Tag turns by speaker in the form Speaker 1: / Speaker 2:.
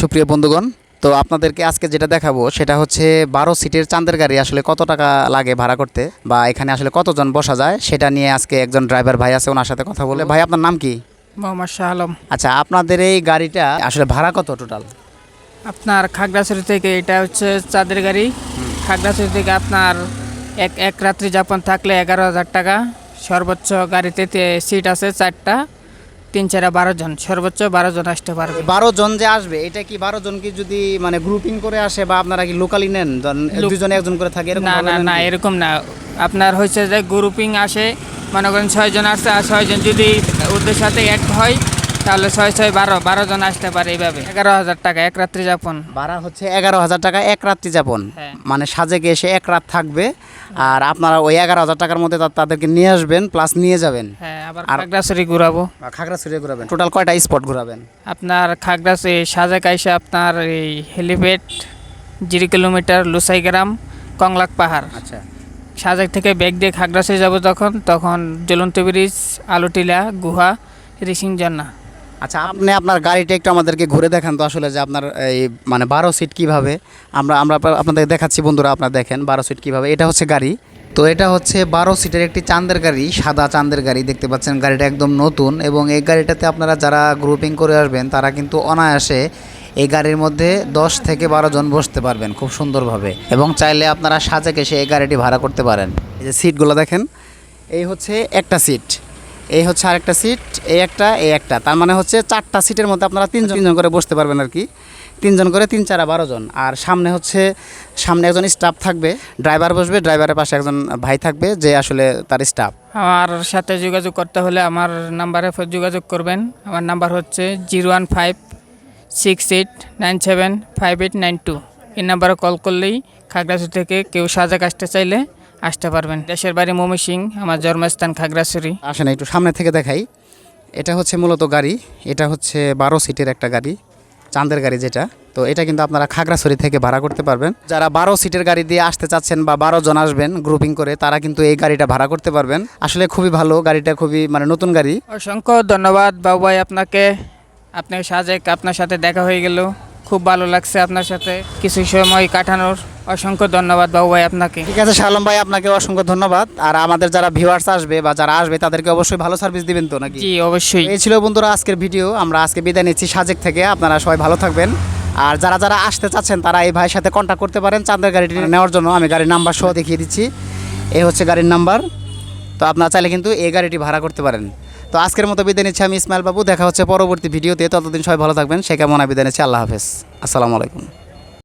Speaker 1: সুপ্রিয় বন্ধুগণ তো আপনাদেরকে আজকে যেটা দেখাবো সেটা হচ্ছে বারো সিটের চাঁদের গাড়ি আসলে কত টাকা লাগে ভাড়া করতে বা এখানে আসলে কতজন বসা যায় সেটা নিয়ে আজকে একজন ড্রাইভার ভাই আছে ওনার সাথে কথা বলে। ভাই আপনার নাম কি?
Speaker 2: মোহাম্মদ শাহ আলম।
Speaker 1: আচ্ছা আপনাদের এই গাড়িটা আসলে ভাড়া কত টোটাল
Speaker 2: আপনার খাগড়াছড়ি থেকে এটা হচ্ছে চাঁদের গাড়ি। খাগড়াছড়ি থেকে আপনার এক এক রাত্রি যাপন থাকলে এগারো হাজার টাকা। সর্বোচ্চ গাড়িতে সিট আছে চারটা। তিন চার বারো জন সর্বোচ্চ বারো জন আসতে পারবে।
Speaker 1: বারো জন যে আসবে এটা কি বারো জন কি যদি মানে গ্রুপিং করে আসে বা আপনারা কি লোকালি নেন? দুজনে একজন করে থাকে
Speaker 2: না না না এরকম না। আপনার হচ্ছে যে গ্রুপিং আসে মনে করেন ছয়জন আসছে আর ছয়জন যদি ওদের সাথে এক হয় তাহলে ছয় ছয় বারো বারো জন আসতে পারে এইভাবে। এগারো হাজার টাকা এক রাত্রি যাপন।
Speaker 1: ভাড়া হচ্ছে এগারো হাজার টাকা এক রাত্রি যাপন।
Speaker 2: হ্যাঁ।
Speaker 1: মানে সাজেকে এসে এক রাত থাকবে। আর আপনারা ওই এগারো হাজার টাকার মধ্যে তাদেরকে নিয়ে আসবেন প্লাস নিয়ে যাবেন।
Speaker 2: হ্যাঁ আবার
Speaker 1: আর-
Speaker 2: খাগড়াছড়ি ঘুরাবো।
Speaker 1: খাগড়াছড়ি ঘুরাবেন। টোটাল কয়টা স্পট ঘুরাবেন?
Speaker 2: আপনার খাগড়াছড়ি সাজেক আইসে আপনার এই helipad zero kilometre Lusaigram Konglak পাহাড়।
Speaker 1: আচ্ছা।
Speaker 2: সাজেক থেকে ব্যাগ দিয়ে খাগড়াছড়ি যাব তখন তখন জ্বলন্ত ব্রিজ আলুটিলা গুহা রিসিং জন্না
Speaker 1: আচ্ছা আপনি আপনার গাড়িটা একটু আমাদেরকে ঘুরে দেখান তো আসলে যে আপনার এই মানে বারো সিট কীভাবে? আমরা আমরা আপনাদের দেখাচ্ছি বন্ধুরা, আপনারা দেখেন বারো সিট কীভাবে। এটা হচ্ছে গাড়ি। তো এটা হচ্ছে বারো সিটের একটি চাঁদের গাড়ি, সাদা চাঁদের গাড়ি, দেখতে পাচ্ছেন গাড়িটা একদম নতুন এবং এই গাড়িটাতে আপনারা যারা গ্রুপিং করে আসবেন, তারা কিন্তু অনায়াসে এই গাড়ির মধ্যে দশ থেকে বারো জন বসতে পারবেন খুব সুন্দরভাবে এবং চাইলে আপনারা সাজেক সে এই গাড়িটি ভাড়া করতে পারেন। এই যে সিটগুলো দেখেন, এই হচ্ছে একটা সিট এই হচ্ছে আরেকটা সিট এই একটা এই একটা। তার মানে হচ্ছে চারটা সিটের মধ্যে আপনারা তিনজন তিনজন করে বসতে পারবেন আর কি। তিনজন করে তিন চারা বারো জন। আর সামনে হচ্ছে, সামনে একজন স্টাফ থাকবে। ড্রাইভার বসবে ড্রাইভারের পাশে একজন ভাই থাকবে যে আসলে তার স্টাফ
Speaker 2: আমার সাথে যোগাযোগ করতে হলে আমার নাম্বারে যোগাযোগ করবেন। আমার নাম্বার হচ্ছে zero one five six eight nine seven five eight nine two এই নাম্বারে কল করলেই খাগড়াছড়ি থেকে কেউ সাজাক আসতে চাইলে আসতে পারবেন। দেশের বাড়ি মমি সিং আমার জন্মস্থান খাগড়াছড়ি।
Speaker 1: আসেন একটু সামনে থেকে দেখাই। এটা হচ্ছে মূলত গাড়ি এটা হচ্ছে বারো সিটের একটা গাড়ি চাঁদের গাড়ি যেটা। তো এটা কিন্তু আপনারা খাগড়াছড়ি থেকে ভাড়া করতে পারবেন। যারা বারো সিটের গাড়ি দিয়ে আসতে চাচ্ছেন বা বারো জন আসবেন গ্রুপিং করে তারা কিন্তু এই গাড়িটা ভাড়া করতে পারবেন। আসলে খুবই ভালো গাড়িটা খুবই মানে নতুন গাড়ি।
Speaker 2: অসংখ্য ধন্যবাদ বাবু ভাই আপনাকে। আপনি সাজেক আপনার সাথে দেখা হয়ে গেল। খুব ভালো লাগছে আপনার সাথে। কিছু সময় কাটানোর অসংখ্য ধন্যবাদ বাবু ভাই আপনাকে।
Speaker 1: ঠিক আছে শালম ভাই আপনাকে অসংখ্য ধন্যবাদ। আর আমাদের যারা ভিউয়ার্স আসবে বা যারা আসবে তাদেরকে অবশ্যই ভালো সার্ভিস দিবেন তো নাকি?
Speaker 2: জি অবশ্যই।
Speaker 1: এই ছিল বন্ধুরা আজকের ভিডিও আমরা আজকে বিদায় নিচ্ছি সাজেক থেকে। আপনারা সবাই ভালো থাকবেন। আর যারা যারা আসতে চাচ্ছেন তারা এই ভাইয়ের সাথে কন্ট্যাক্ট করতে পারেন চাঁদের গাড়িটি নেওয়ার জন্য। আমি গাড়ির নাম্বার সহ দেখিয়ে দিচ্ছি। এই হচ্ছে গাড়ির নাম্বার তো আপনারা চাইলে কিন্তু এই গাড়িটি ভাড়া করতে পারেন। তো আজকের মতো বিদায় নিচ্ছি আমি ইসমাইল বাবু, দেখা হচ্ছে পরবর্তী ভিডিওতে। ততদিন সবাই ভালো থাকবেন, সে কেমন বিদায় নিচ্ছি আল্লাহ হাফেজ। আসসালামু আলাইকুম।